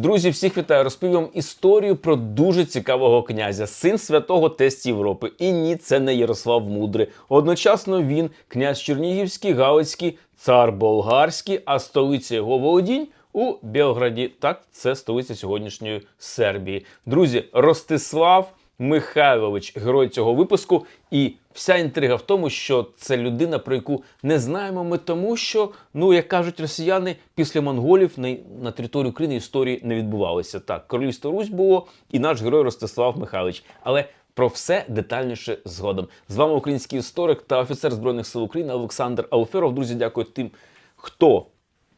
Друзі, всіх вітаю! Розповім історію про дуже цікавого князя, син святого Тесті Європи. І ні, це не Ярослав Мудрий. Одночасно він князь Чернігівський, Галицький, цар болгарський, а столиця його володінь у Білграді Так, це столиця сьогоднішньої Сербії. Друзі, Ростислав Михайлович, герой цього випуску. І вся інтрига в тому, що це людина, про яку не знаємо ми, тому що, ну як кажуть росіяни, після монголів на, на території України історії не відбувалося. Так, королівство Русь було і наш герой Ростислав Михайлович. Але про все детальніше згодом. З вами український історик та офіцер Збройних сил України Олександр Алферов. Друзі, дякую тим, хто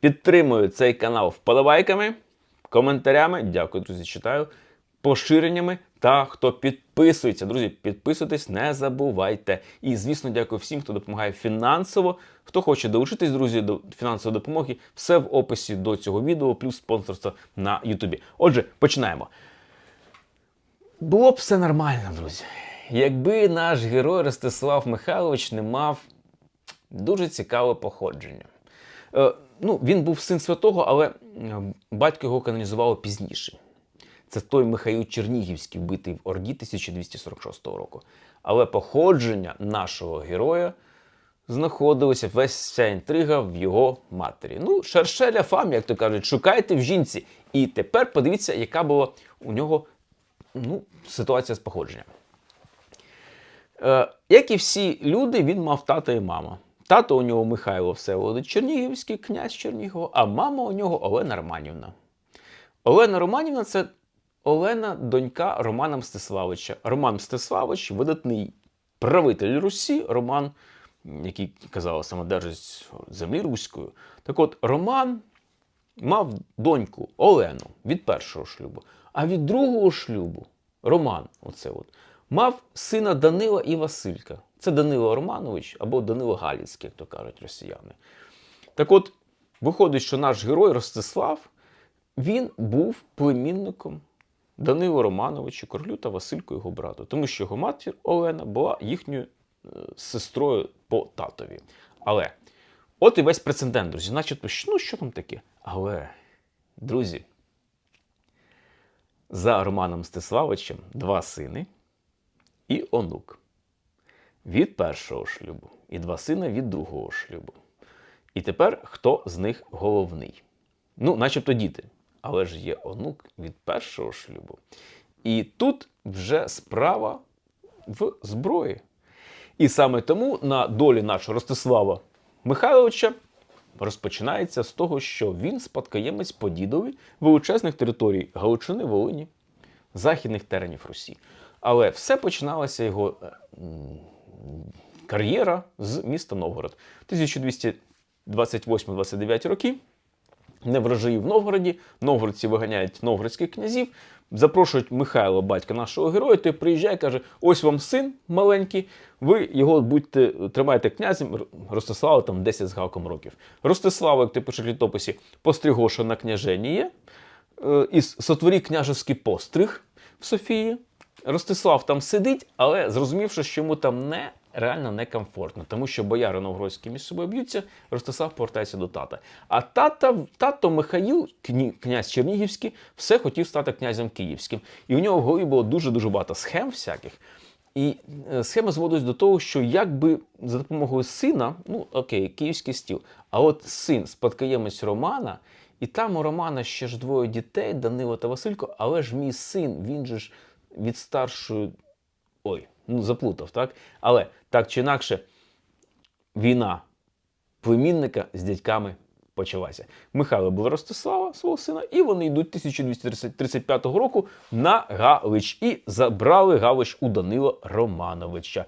підтримує цей канал вподобайками, коментарями. Дякую, друзі, читаю поширеннями та хто підписується. Друзі, підписуйтесь, не забувайте. І, звісно, дякую всім, хто допомагає фінансово. Хто хоче долучитись, друзі, до фінансової допомоги, все в описі до цього відео, плюс спонсорство на Ютубі. Отже, починаємо. Було б все нормально, друзі. Якби наш герой Ростислав Михайлович не мав дуже цікаве походження. Е, ну, він був син святого, але батько його канонізувало пізніше. Це той Михаїл Чернігівський, вбитий в Орді 1246 року. Але походження нашого героя знаходилося весь вся інтрига в його матері. Ну, шершеля фам, як то кажуть, шукайте в жінці. І тепер подивіться, яка була у нього ну, ситуація з походженням. Е, як і всі люди, він мав тата і мама. Тато у нього Михайло Всеволодович Чернігівський, князь Чернігова, а мама у нього Олена Романівна. Олена Романівна це Олена, донька Романа Мстиславича. Роман Мстиславич видатний правитель Русі, Роман, який казали самодержець землі Руської. Так от, Роман мав доньку Олену від першого шлюбу, а від другого шлюбу Роман, оце от, мав сина Данила і Василька. Це Данило Романович або Данило Галіцький, як то кажуть росіяни. Так от, виходить, що наш герой Ростислав він був племінником Данило Романовичу, королю та Васильку його брату, тому що його матір Олена була їхньою е, сестрою по татові. Але от і весь прецедент, друзі. Начебто, ну що там таке? Але, друзі, за Романом Мстиславичем два сини і онук від першого шлюбу, і два сина від другого шлюбу. І тепер хто з них головний? Ну, начебто діти, але ж є онук від першого шлюбу. І тут вже справа в зброї. І саме тому на долі нашого Ростислава Михайловича розпочинається з того, що він спадкоємець по дідові величезних територій Галичини, Волині, західних теренів Русі. Але все починалося його е, кар'єра з міста Новгород. 1228-29 роки. Не врожаї в Новгороді, новгородці виганяють новгородських князів, запрошують Михайла, батька нашого героя, той приїжджає, каже: ось вам син маленький, ви його будьте, тримайте князем, Ростислава там 10 з гаком років. Ростислава, як ти пише в літописі, постригоша на княженіє, е, і сотворі княжеський постриг в Софії. Ростислав там сидить, але зрозумівши, що йому там не реально некомфортно, тому що бояри новгородські між собою б'ються, Ростислав повертається до тата. А тата, тато Михаїл, князь Чернігівський, все хотів стати князем Київським. І у нього в голові було дуже-дуже багато схем всяких. І е, схема зводить до того, що якби за допомогою сина, ну окей, київський стіл, а от син, спадкоємець Романа, і там у Романа ще ж двоє дітей, Данило та Василько, але ж мій син, він же ж від старшої. Ой, ну заплутав, так? Але так чи інакше, війна племінника з дядьками почалася. Михайло був Ростислава, свого сина, і вони йдуть 1235 року на Галич і забрали Галич у Данила Романовича.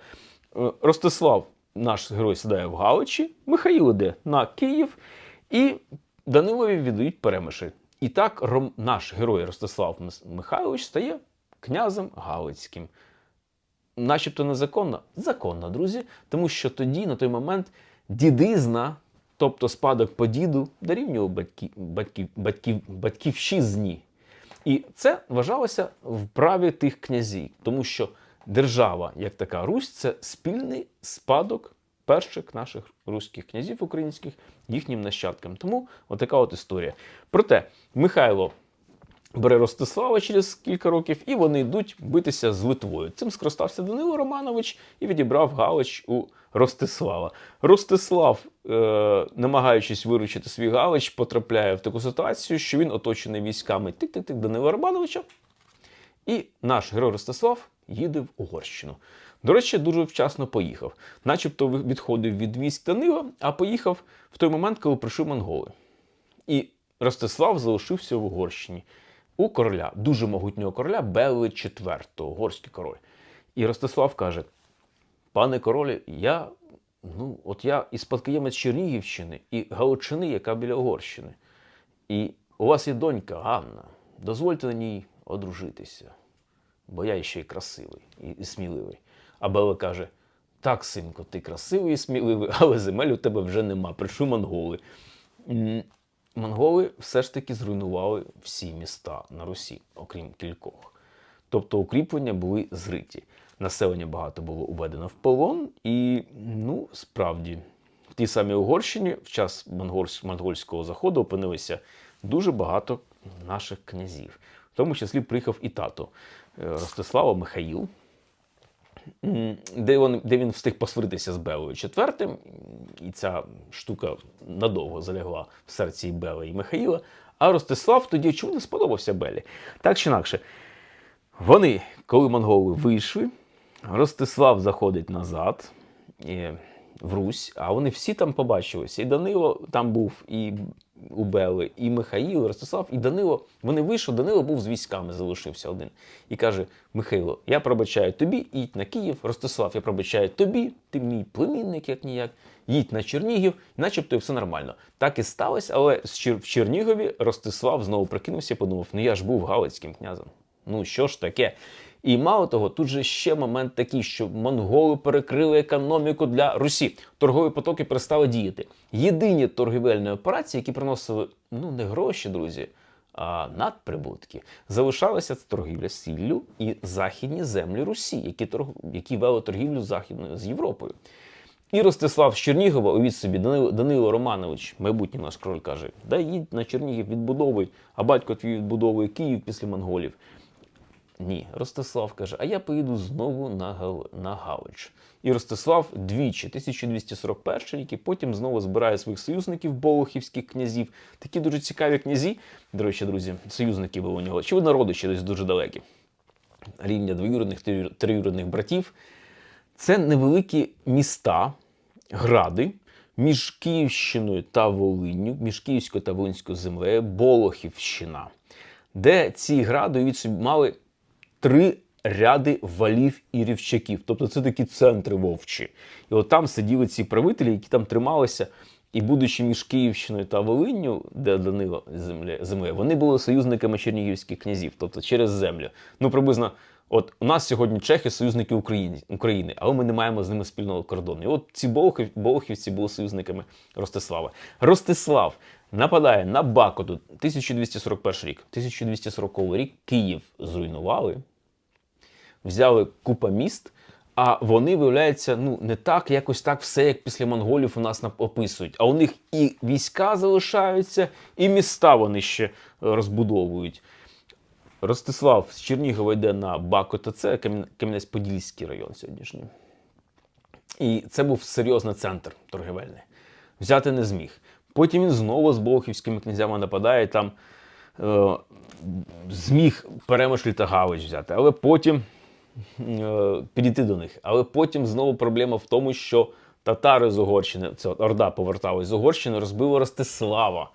Е, Ростислав, наш герой, сідає в Галичі, Михаїл іде на Київ, і Данилові віддають перемиші. І так наш герой Ростислав Михайлович стає князем Галицьким начебто незаконно? Законно, друзі, тому що тоді, на той момент, дідизна, тобто спадок по діду, дорівнював батьків, батьків, батьків, батьківщизні. І це вважалося в праві тих князів, тому що держава, як така Русь, це спільний спадок перших наших руських князів українських їхнім нащадкам. Тому отака от історія. Проте Михайло бере Ростислава через кілька років, і вони йдуть битися з Литвою. Цим скористався Данило Романович і відібрав Галич у Ростислава. Ростислав, е, намагаючись виручити свій Галич, потрапляє в таку ситуацію, що він оточений військами тик-тик-тик Данила Романовича. І наш герой Ростислав їде в Угорщину. До речі, дуже вчасно поїхав. Начебто відходив від військ Данила, а поїхав в той момент, коли прийшли монголи. І Ростислав залишився в Угорщині у короля, дуже могутнього короля Бели IV, угорський король. І Ростислав каже: пане королі, я, ну, от я і спадкоємець Чернігівщини і Галичини, яка біля Угорщини. І у вас є донька Ганна. Дозвольте на ній одружитися, бо я ще й красивий і, сміливий. А Бела каже: так, синко, ти красивий і сміливий, але земель у тебе вже нема. Прийшли монголи. Монголи все ж таки зруйнували всі міста на Русі, окрім кількох. Тобто укріплення були зриті. Населення багато було уведено в полон, і ну, справді, в тій самій Угорщині в час монгольського заходу опинилися дуже багато наших князів. В тому числі приїхав і тато е, Ростислава Михаїл, де він, де він встиг посваритися з Белою IV, і ця штука надовго залягла в серці і Бели і Михаїла. А Ростислав тоді чому не сподобався Белі? Так чи інакше, вони, коли монголи вийшли, Ростислав заходить назад і, в Русь, а вони всі там побачилися. І Данило там був, і у Бели, і Михаїл, Ростислав, і Данило. Вони вийшли, Данило був з військами, залишився один. І каже: Михайло, я пробачаю тобі, їдь на Київ. Ростислав, я пробачаю тобі, ти мій племінник, як ніяк. Їдь на Чернігів, начебто і все нормально. Так і сталося, але в Чернігові Ростислав знову прикинувся і подумав: ну я ж був галицьким князем. Ну що ж таке? І мало того, тут же ще момент такий, що монголи перекрили економіку для Русі. Торгові потоки перестали діяти. Єдині торгівельні операції, які приносили ну не гроші, друзі, а надприбутки, залишалася торгівля сіллю і західні землі Русі, які торг... які вели торгівлю західною з Європою. І Ростислав з Чернігова, увіть собі, Данило, Данило Романович, майбутній наш король, каже: да їдь на Чернігів, відбудовуй, а батько твій відбудовує Київ після монголів. Ні, Ростислав каже, а я поїду знову на, Гал... на Галич. І Ростислав двічі, 1241 рік, і потім знову збирає своїх союзників, болохівських князів. Такі дуже цікаві князі. До речі, друзі, союзники були у нього. Очевидно, родичі десь дуже далекі. Рівня двоюрідних, трию- триюрідних братів. Це невеликі міста, гради між Київщиною та Волинню, між Київською та Волинською землею, Болохівщина, де ці гради мали три ряди валів і рівчаків. Тобто це такі центри вовчі. І от там сиділи ці правителі, які там трималися. І будучи між Київщиною та Волинню, де Данило земля, вони були союзниками чернігівських князів, тобто через землю. Ну, приблизно, от у нас сьогодні чехи союзники України, України, але ми не маємо з ними спільного кордону. І от ці Болохів, Болохівці були союзниками Ростислава. Ростислав нападає на Бакоту 1241 рік, 1240 рік Київ зруйнували, взяли купа міст. А вони, виявляється, ну не так, якось так все, як після монголів у нас описують. А у них і війська залишаються, і міста вони ще е, розбудовують. Ростислав з Чернігова йде на Бакота, це Кам'янець-Подільський район сьогоднішній. І це був серйозний центр торгівельний. Взяти не зміг. Потім він знову з Болохівськими князями нападає, там е, зміг та Галич взяти. Але потім підійти до них. Але потім знову проблема в тому, що татари з Угорщини, це Орда поверталась з Угорщини, розбила Ростислава.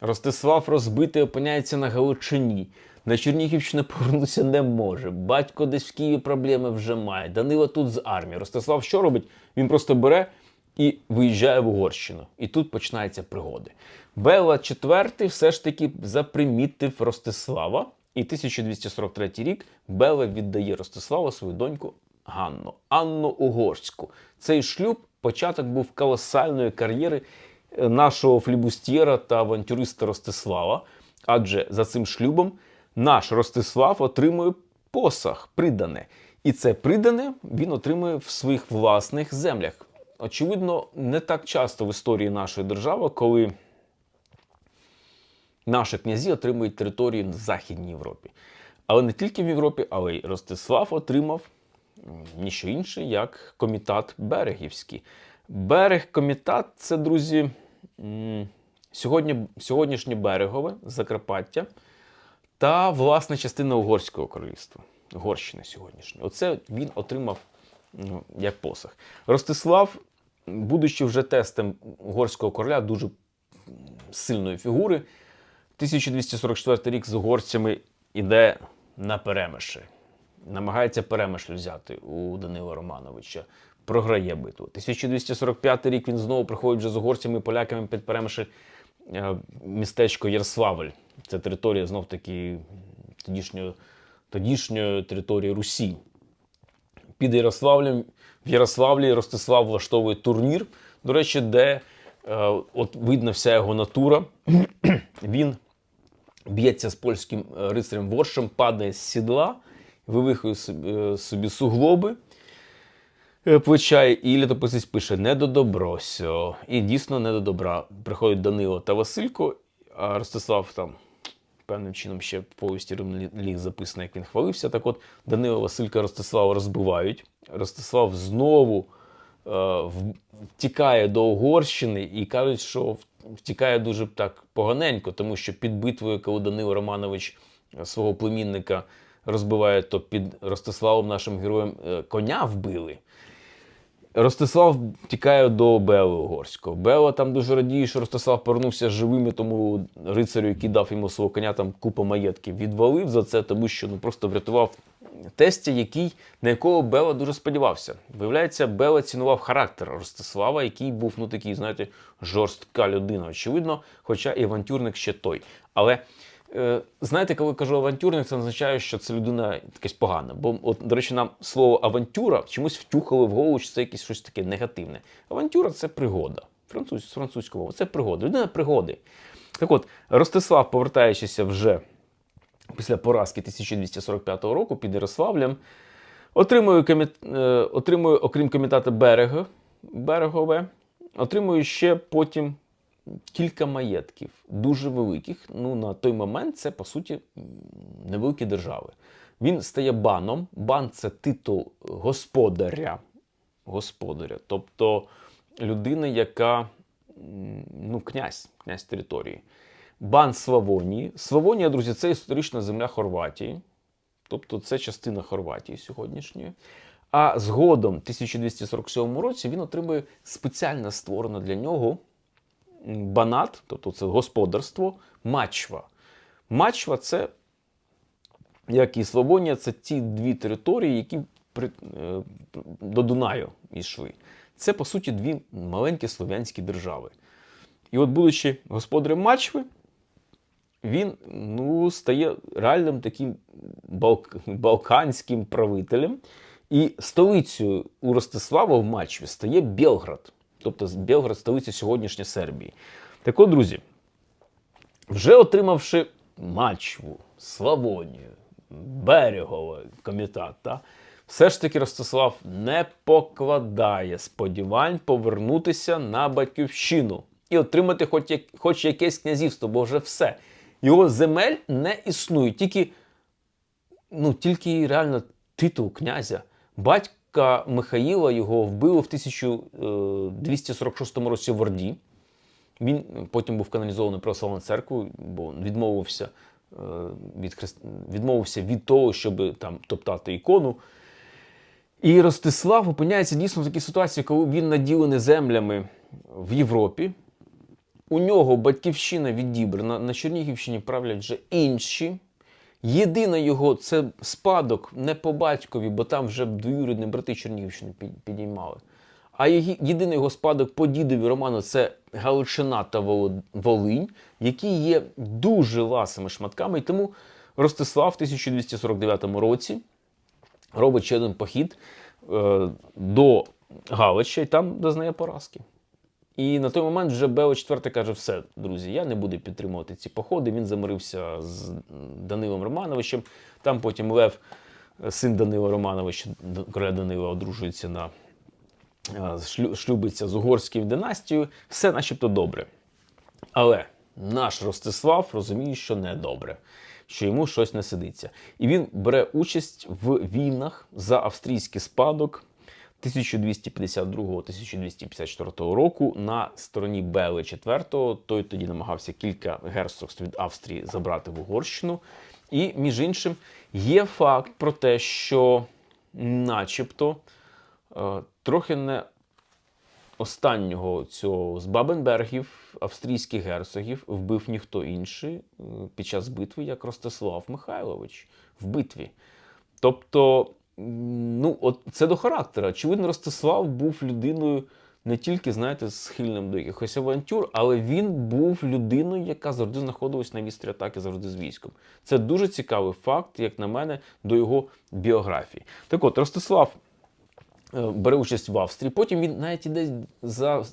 Ростислав розбитий опиняється на Галичині. На Чернігівщину повернутися не може. Батько десь в Києві проблеми вже має. Данила тут з армії. Ростислав що робить? Він просто бере і виїжджає в Угорщину. І тут починаються пригоди. Бела IV все ж таки запримітив Ростислава. І 1243 рік Бела віддає Ростиславу свою доньку Ганну, Анну Угорську. Цей шлюб початок був колосальної кар'єри е, нашого флібустьєра та авантюриста Ростислава. Адже за цим шлюбом наш Ростислав отримує посаг придане. І це придане він отримує в своїх власних землях. Очевидно, не так часто в історії нашої держави, коли наші князі отримують території в Західній Європі. Але не тільки в Європі, але й Ростислав отримав ніщо інше, як комітат Берегівський. Берег комітат це, друзі, сьогодні, сьогоднішнє берегове Закарпаття та власна частина Угорського королівства, Угорщини сьогоднішньої. Оце він отримав як посаг. Ростислав, будучи вже тестом угорського короля, дуже сильної фігури, 1244 рік з угорцями іде на перемиші. Намагається перемишль взяти у Данила Романовича. Програє битву. 1245 рік він знову приходить вже з угорцями і поляками під перемишль е, містечко Ярославль. Це територія знов таки тодішньої, тодішньої території Русі. Під Ярославлем в Ярославлі Ростислав влаштовує турнір. До речі, де е, от видно вся його натура. Він б'ється з польським е, рицарем Воршем, падає з сідла, вивихує собі, е, суглоби е, плеча, і літописець пише не до добросьо. І дійсно не до добра. Приходять Данило та Василько, а Ростислав там певним чином ще в повісті Римліг записано, як він хвалився. Так от Данило Василька Ростислава розбивають. Ростислав знову е, втікає до Угорщини і кажуть, що втікає дуже так поганенько, тому що під битвою, коли Данило Романович е, свого племінника розбиває, то під Ростиславом, нашим героєм, е, коня вбили. Ростислав тікає до Бели Угорського. Бела там дуже радіє, що Ростислав повернувся живим, і тому рицарю, який дав йому свого коня, там купа маєтків відвалив за це, тому що ну просто врятував тестя, який, на якого Бела дуже сподівався. Виявляється, Бела цінував характер Ростислава, який був, ну такий, знаєте, жорстка людина, очевидно, хоча і авантюрник ще той. Але Е, Знаєте, коли кажу авантюрник, це означає, що це людина якась погана. Бо, от, до речі, нам слово авантюра чомусь втюхали в голову, що це якесь щось таке негативне. Авантюра це пригода. Француз, з французького. Це пригода. Людина пригоди. Так от, Ростислав, повертаючися вже після поразки 1245 року під Ярославлем, отримує, коміт... е, отримує окрім комітету берега, берегове, отримує ще потім кілька маєтків, дуже великих. Ну, на той момент це, по суті, невеликі держави. Він стає баном. Бан це титул господаря. Господаря, тобто людина, яка ну, князь, князь території. Бан Славонії. Славонія, друзі, це історична земля Хорватії. Тобто це частина Хорватії сьогоднішньої. А згодом, в 1247 році, він отримує спеціально створену для нього банат, тобто це господарство, Мачва. Мачва це, як і Славонія, це ті дві території, які при, е, до Дунаю йшли. Це, по суті, дві маленькі слов'янські держави. І от, будучи господарем Мачви, він ну, стає реальним таким балк... балканським правителем. І столицею у Ростислава в Мачві стає Белград. Тобто Белград столиця сьогоднішньої Сербії. Так от, друзі, вже отримавши Мачву, Славонію, Берегове комітет, та, все ж таки Ростислав не покладає сподівань повернутися на батьківщину і отримати хоч, як, хоч якесь князівство, бо вже все. Його земель не існує, тільки, ну, тільки реально титул князя. Батька Михаїла його вбили в 1246 році в Орді. Він потім був канонізований православною церквою, бо відмовився, е, від, христ... відмовився від того, щоб там топтати ікону. І Ростислав опиняється дійсно в такій ситуації, коли він наділений землями в Європі. У нього батьківщина відібрана, на Чернігівщині правлять вже інші. Єдине його це спадок не по батькові, бо там вже двоюрідні брати Чернігівщини підіймали. А єдиний його спадок по дідові Роману це Галичина та Волинь, які є дуже ласими шматками. І тому Ростислав в 1249 році робить ще один похід е, до Галича і там дознає поразки. І на той момент вже Бео IV каже: все, друзі, я не буду підтримувати ці походи. Він замирився з Данилом Романовичем. Там потім Лев, син Данила Романовича, короля Данила, одружується на шлюбиться з угорською династією. Все начебто добре. Але наш Ростислав розуміє, що недобре, що йому щось не сидиться. І він бере участь в війнах за австрійський спадок 1252-1254 року на стороні Бели IV. Той тоді намагався кілька герцогств від Австрії забрати в Угорщину. І, між іншим, є факт про те, що, начебто, е, трохи не останнього цього з Бабенбергів, австрійських герцогів, вбив ніхто інший е, під час битви, як Ростислав Михайлович в битві. Тобто, ну, от це до характера. Очевидно, Ростислав був людиною не тільки, знаєте, схильним до якихось авантюр, але він був людиною, яка завжди знаходилась на вістрі атаки завжди з військом. Це дуже цікавий факт, як на мене, до його біографії. Так от, Ростислав е, бере участь в Австрії. Потім він навіть десь за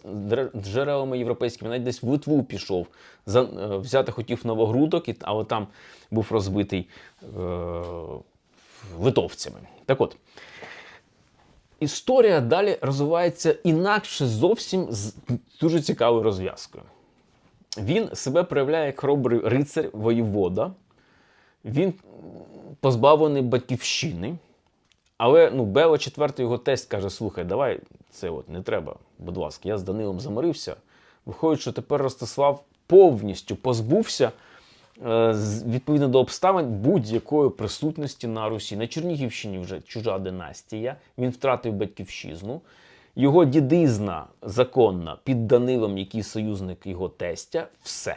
джерелами європейськими, навіть десь в Литву пішов. За, е, взяти хотів Новогрудок, але там був розбитий е, литовцями. Так от. Історія далі розвивається інакше зовсім з дуже цікавою розв'язкою. Він себе проявляє як хоробрий рицар воєвода. Він позбавлений батьківщини. Але ну, Бела четвертий його тесть каже: слухай, давай це от не треба, будь ласка, я з Данилом замирився. Виходить, що тепер Ростислав повністю позбувся відповідно до обставин будь-якої присутності на Русі. На Чернігівщині вже чужа династія. Він втратив батьківщизну. Його дідизна законна під Данилом, який союзник його тестя, все.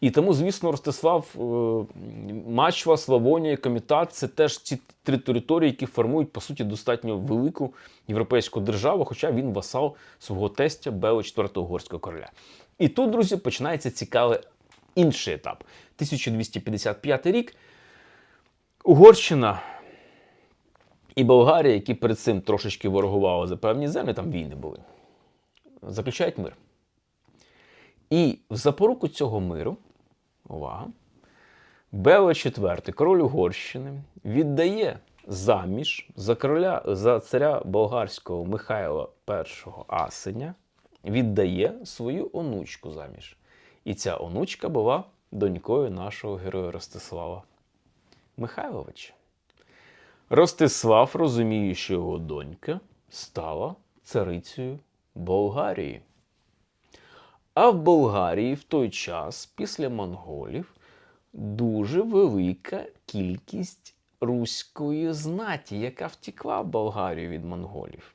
І тому, звісно, Ростислав, е, Мачва, Славонія, Комітат це теж ці три території, які формують, по суті, достатньо велику європейську державу, хоча він васал свого тестя Бела IV угорського короля. І тут, друзі, починається цікавий інший етап. 1255 рік. Угорщина і Болгарія, які перед цим трошечки ворогували за певні землі, там війни були, заключають мир. І в запоруку цього миру, увага, Бела IV, король Угорщини, віддає заміж за короля за царя болгарського Михайла І Асеня, віддає свою онучку заміж. І ця онучка була донькою нашого героя Ростислава Михайловича. Ростислав розуміє, що його донька стала царицею Болгарії. А в Болгарії в той час, після монголів, дуже велика кількість руської знаті, яка втекла в Болгарію від монголів.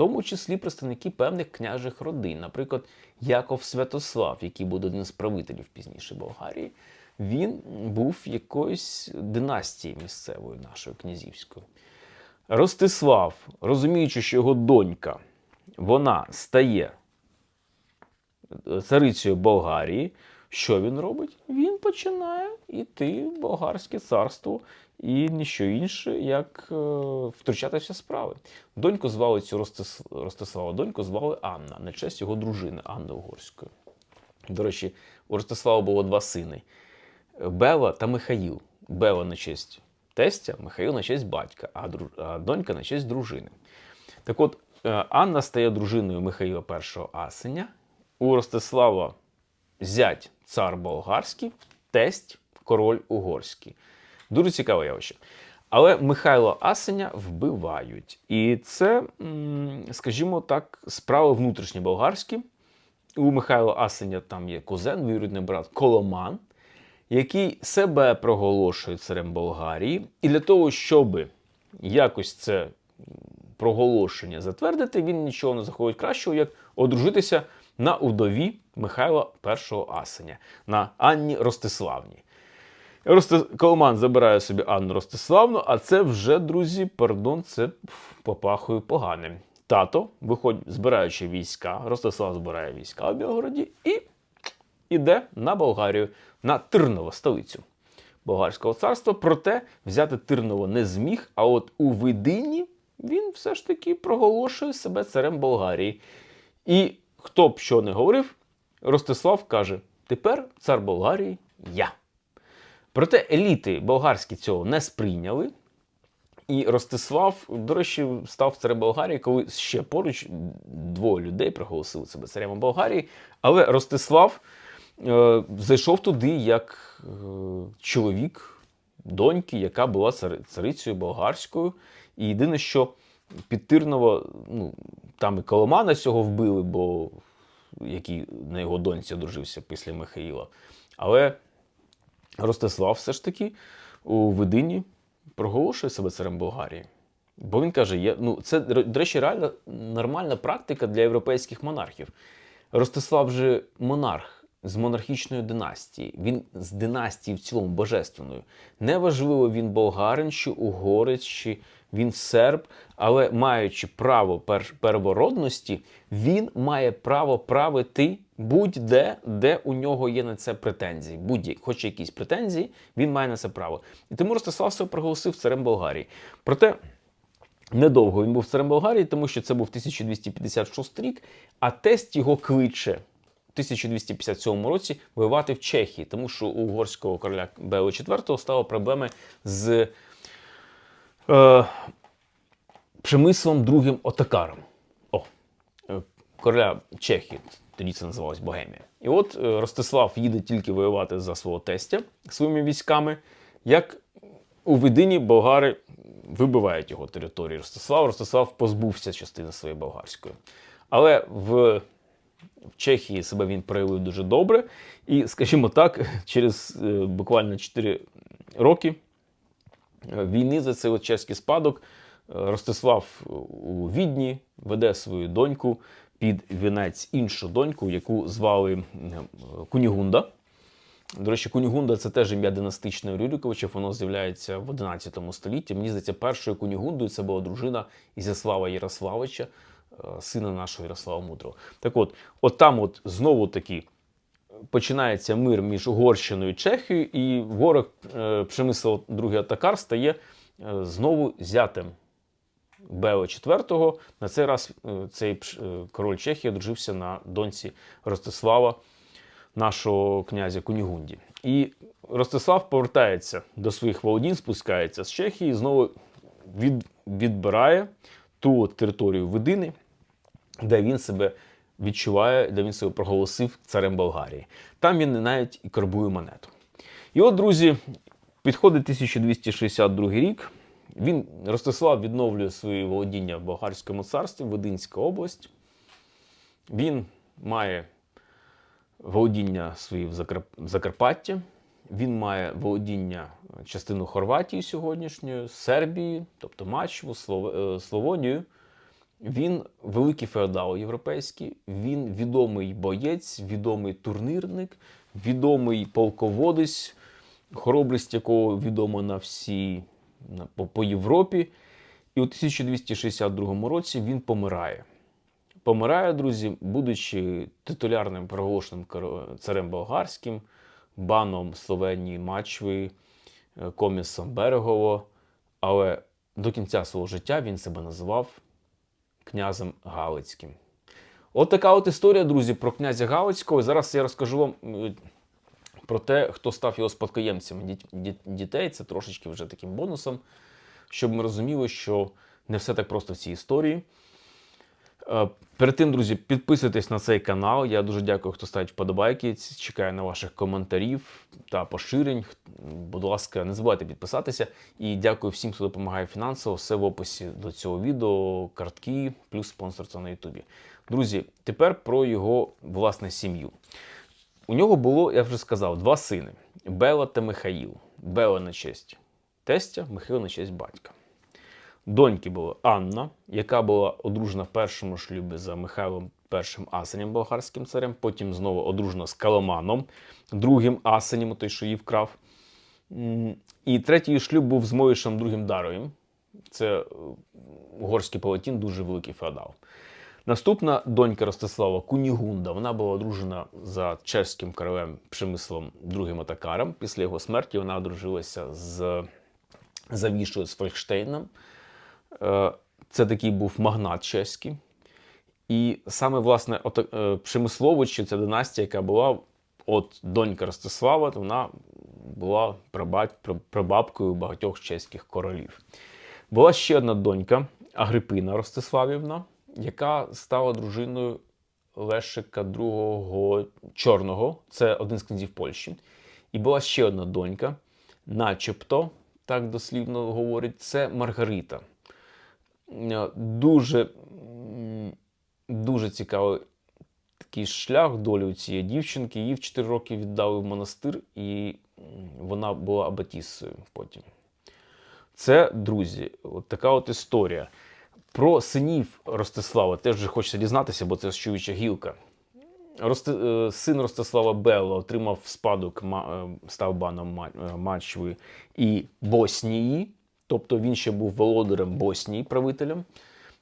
Тому числі представники певних княжих родин. Наприклад, Яков Святослав, який буде один з правителів пізніше Болгарії, він був якоюсь династії місцевої нашої князівської. Ростислав, розуміючи, що його донька, вона стає царицею Болгарії, що він робить? Він починає йти в болгарське царство і ніщо інше, як е, втручатися в справи. Доньку звали цю Ростис... Ростислава, доньку звали Анна, на честь його дружини Анни Угорської. До речі, у Ростислава було два сини: Бела та Михаїл. Бела на честь тестя, Михаїл на честь батька, а, дру... а донька на честь дружини. Так от, е, Анна стає дружиною Михаїла І Асеня. У Ростислава зять цар болгарський, тесть король угорський. Дуже цікаве явище. Але Михайло Асеня вбивають. І це, скажімо так, справи внутрішні болгарські. У Михайла Асеня там є кузен, двоюрідний брат Коломан, який себе проголошує царем Болгарії. І для того, щоб якось це проголошення затвердити, він нічого не заходить кращого, як одружитися на удові Михайла І Асеня, на Анні Ростиславні. Рости... Коломан забирає собі Анну Ростиславну, а це вже, друзі, пардон, це попахує поганим. Тато, виходить, збираючи війська, Ростислав збирає війська в Білгороді і іде на Болгарію, на Тирново, столицю Болгарського царства. Проте взяти Тирново не зміг, а от у Видині він все ж таки проголошує себе царем Болгарії. І хто б що не говорив, Ростислав каже: тепер цар Болгарії я. Проте еліти болгарські цього не сприйняли. І Ростислав, до речі, став царем Болгарії, коли ще поруч двоє людей проголосили себе царями Болгарії. Але Ростислав е, зайшов туди як е, чоловік доньки, яка була цари- царицею болгарською. І єдине, що під Тирново, ну, там і Коломана цього вбили, бо який на його доньці одружився після Михаїла. Але Ростислав все ж таки у видині проголошує себе царем Болгарії. Бо він каже, я, ну, це, до речі, реально нормальна практика для європейських монархів. Ростислав же монарх з монархічної династії. Він з династії в цілому божественною. Неважливо, він болгарин чи угорець, чи він серб, але маючи право пер- первородності, він має право правити будь-де, де у нього є на це претензії. Будь-які, хоч якісь претензії, він має на це право. І тому Ростислав себе проголосив царем Болгарії. Проте. Недовго він був царем Болгарії, тому що це був 1256 рік, а тесть його кличе в 1257 році воювати в Чехії, тому що у угорського короля Бела IV стали проблеми з е, Przemислом II Отакаром. О, е, короля Чехії, тоді це називалось Богемія. І от е, Ростислав їде тільки воювати за свого тестя своїми військами, як у видині болгари вибивають його територію Ростислава. Ростислав позбувся частини своєї болгарської. Але в, в Чехії себе він проявив дуже добре. І, скажімо так, через е, буквально 4 роки війни за цей от чеський спадок е, Ростислав у Відні веде свою доньку під вінець іншу доньку, яку звали Кунігунда. До речі, Кунігунда це теж ім'я династичного Рюриковича, воно з'являється в 11 столітті. Мені здається, першою Кунігундою це була дружина Ізяслава Ярославича, е, сина нашого Ярослава Мудрого. Так от, от там от знову таки починається мир між Угорщиною і Чехією, і ворог е, Пшемисл II Атакар стає е, знову зятем Бела IV. На цей раз е, цей король Чехії одружився на доньці Ростислава, нашого князя Кунігунді. І Ростислав повертається до своїх володінь, спускається з Чехії, і знову від, відбирає ту територію Видини, де він себе відчуває, де він себе проголосив царем Болгарії. Там він навіть і карбує монету. І от, друзі, підходить 1262 рік. Він Ростислав відновлює свої володіння в Болгарському царстві, Видинська область. Він має володіння свої в Закар... Закарпатті. Він має володіння е, частину Хорватії сьогоднішньої, Сербії, тобто Мачву, е, Словонію. Він великий феодал європейський, він відомий боєць, відомий турнірник, відомий полководець, хоробрість якого відома на всі на, по, по Європі. І у 1262 році він помирає. Помирає, друзі, будучи титулярним проголошеним царем болгарським, баном Словенії Мачви, е, комісом Берегово. Але до кінця свого життя він себе називав князем Галицьким. От така от історія, друзі, про князя Галицького. Зараз я розкажу вам про те, хто став його спадкоємцями діт- діт- дітей. Це трошечки вже таким бонусом, щоб ми розуміли, що не все так просто в цій історії. Е, Перед тим, друзі, підписуйтесь на цей канал. Я дуже дякую, хто ставить вподобайки. Чекаю на ваших коментарів та поширень. Будь ласка, не забувайте підписатися. І дякую всім, хто допомагає фінансово. Все в описі до цього відео, картки, плюс спонсорство на Ютубі. Друзі, тепер про його власне сім'ю. У нього було, я вже сказав, два сини: Бела та Михаїл. Бела на честь тестя, Михайло на честь батька. Доньки була Анна, яка була одружена в першому шлюбі за Михайлом І Асенем болгарським царем, потім знову одружена з Каламаном, другим Асенем, той, що її вкрав. І третій шлюб був з Моїшем другим Дароєм. Це е, угорський палатін, дуже великий феодал. Наступна донька Ростислава Кунігунда. Вона була одружена за чеським королем Пшемислом II Атакаром. Після його смерті вона одружилася з Завішою з Фолькштейном. Е, Це такий був магнат чеський. І саме, власне, е, Пшемисловичі, ця династія, яка була от донька Ростислава, вона була прабабкою багатьох чеських королів. Була ще одна донька Агрипина Ростиславівна, яка стала дружиною Лешика II Чорного, це один з князів Польщі. І була ще одна донька, начебто, так дослівно говорять, це Маргарита. Е, Дуже, дуже цікавий такий шлях долі у цієї дівчинки. Її в 4 роки віддали в монастир, і вона була абатісою потім. Це, друзі, от така от історія. Про синів Ростислава теж вже хочеться дізнатися, бо це чоловіча гілка. Рости, е, син Ростислава Белла отримав спадок е, став баном Ма- Мачви і Боснії. Тобто він ще був володарем Боснії, правителем,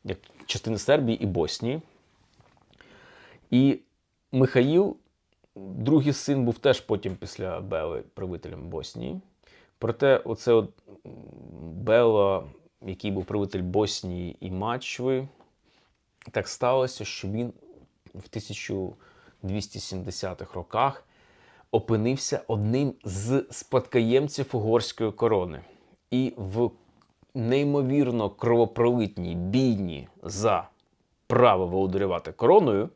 як частини Сербії і Боснії. І Михаїл, другий син, був теж потім після Бели правителем Боснії. Проте, оце от Бела, який був правитель Боснії і Мачви, так сталося, що він в 1270-х роках опинився одним з спадкоємців угорської корони. І в неймовірно кровопролитній бійні за право володарювати короною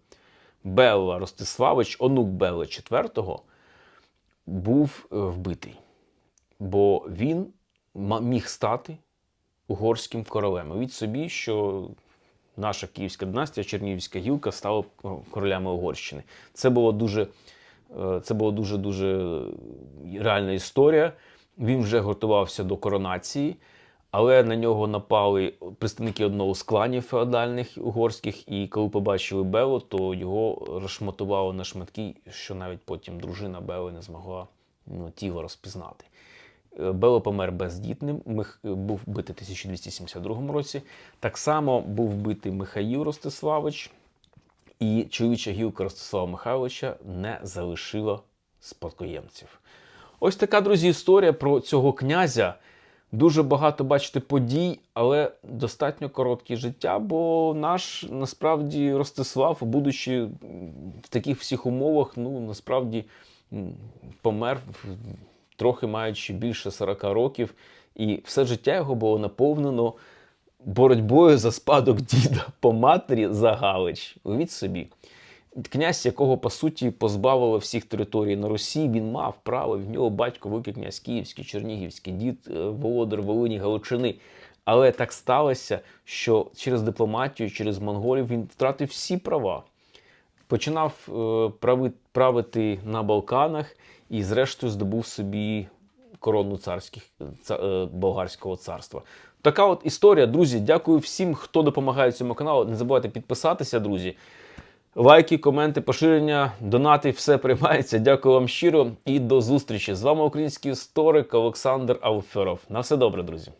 Белла Ростиславич, онук Белли IV, був е, вбитий. Бо він міг стати угорським королем. Уявіть собі, що наша київська династія, Чернігівська гілка стала королями Угорщини. Це було дуже, е, це була дуже дуже реальна історія. Він вже готувався до коронації, але на нього напали представники одного з кланів феодальних угорських, і коли побачили Белу, то його розшматували на шматки, що навіть потім дружина Бели не змогла ну, тіло розпізнати. Е, Бело помер бездітним, Мих... був вбитий в 1272 році. Так само був вбитий Михаїл Ростиславич, і чоловіча гілка Ростислава Михайловича не залишила спадкоємців. Ось така, друзі, історія про цього князя. Дуже багато бачите подій, але достатньо коротке життя, бо наш насправді Ростислав, будучи в таких всіх умовах, ну насправді помер трохи маючи більше 40 років, і все життя його було наповнено боротьбою за спадок діда по матері за Галич. Уявіть собі. Князь, якого по суті позбавили всіх територій на Русі, він мав право. В нього батько великий князь Київський, Чернігівський, дід е, володар Волині Галичини. Але так сталося, що через дипломатію, через монголів він втратив всі права. Починав е, правити на Балканах і, зрештою, здобув собі корону царських, ца- е, болгарського царства. Така от історія, друзі. Дякую всім, хто допомагає цьому каналу. Не забувайте підписатися, друзі. Лайки, коменти, поширення, донати, все приймається. Дякую вам щиро і до зустрічі. З вами український історик Олександр Алферов. На все добре, друзі.